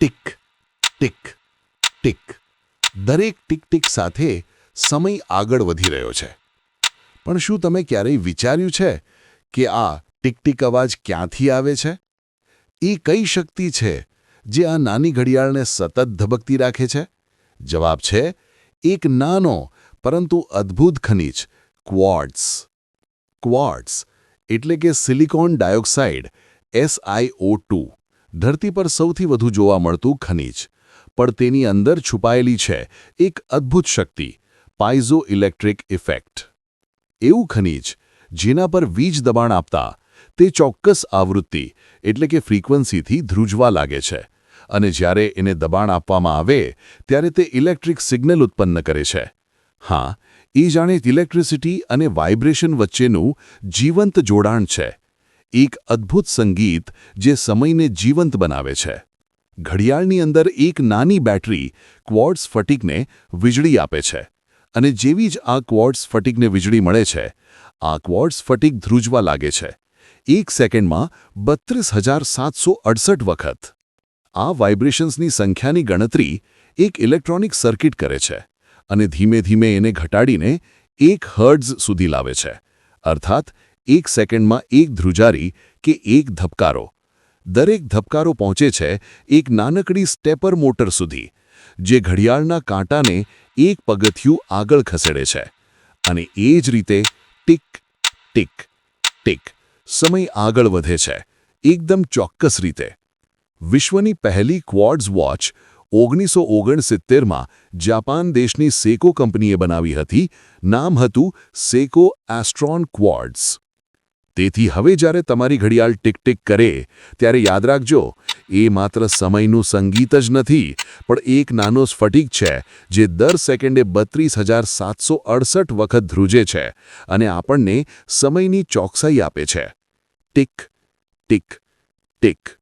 Tick tick tick. દરેક tick tick સાથે સમય આગળ વધી રહ્યો છે. પણ શું તમે ક્યારેય વિચાર્યું છે કે આ ટીક ટીક અવાજ ક્યાંથી આવે છે? એ કઈ શક્તિ છે જે આ નાની ઘડિયાળને સતત ધબકતી રાખે છે? જવાબ છે, એક નાનો, પરંતુ અદ્ભુત ખનિજ ક્વોર્ટ્સ ક્વોર્ટ્સ એટલે કે સિલિકોન ડાયોક્સાઇડ એસઆઈઓ ટુ. ધરતી પર સૌથી વધુ જોવા મળતું ખનીજ. પણ તેની અંદર છુપાયેલી છે એક અદ્ભુત શક્તિ પાઇઝો ઇલેક્ટ્રિક ઇફેક્ટ. એવું ખનીજ, જેના પર વીજ દબાણ આપતા, તે ચોક્કસ આવૃત્તિ, એટલે કે ફ્રીક્વન્સીથી ધ્રુજવા લાગે છે. અને જ્યારે એને દબાણ આપવામાં આવે, ત્યારે તે ઇલેક્ટ્રિક સિગ્નલ ઉત્પન્ન કરે છે. હા, એ જાણે ઇલેક્ટ્રિસિટી અને વાઇબ્રેશન વચ્ચેનું જીવંત જોડાણ છે. એક અદ્ભુત સંગીત જે સમયને જીવંત બનાવે છે. ઘડિયાળની અંદર એક નાની બેટરી ક્વોર્ટ્સ ફટિકને વીજળી આપે છે અને જેવી જ આ ક્વોર્ટ્સ ફટિકને વીજળી મળે છે, આ ક્વોર્ટ્સ ફટિક ધ્રુજવા લાગે છે. એક સેકન્ડમાં બત્રીસ હજાર સાતસો અડસઠ વખત. આ વાઇબ્રેશન્સની સંખ્યાની ગણતરી એક ઇલેક્ટ્રોનિક સર્કિટ કરે છે અને ધીમે ધીમે એને ઘટાડીને એક હર્ડ્સ સુધી લાવે છે. અર્થાત એક સેકન્ડમાં એક ધ્રુજારી કે એક ધબકારો. દરેક ધબકારો પહોંચે છે એક નાનકડી સ્ટેપર મોટર સુધી, જે ઘડિયાળના કાંટાને એક પગથિયું આગળ ખસેડે છે. અને એ જ રીતે ટીક ટીક ટીક, સમય આગળ વધે છે, એકદમ ચોક્કસ રીતે. વિશ્વની પહેલી ક્વોર્ડ્સ વોચ ઓગણીસો ઓગણસિત્તેરમાં જાપાન દેશની સેકો કંપનીએ બનાવી હતી, નામ હતું સેકો એસ્ટ્રોન ક્વોર્ડ્સ તેથી હવે જ્યારે તમારી ઘડિયાળ ટિક ટીક કરે, ત્યારે યાદ રાખજો, એ માત્ર સમયનું સંગીત જ નથી, પણ એક નાનો સ્ફટિક છે, જે દર સેકન્ડે બત્રીસ હજાર સાતસો અડસઠ વખત ધ્રુજે છે અને આપણને સમયની ચોકસાઈ આપે છે. ટીક ટીક ટીક.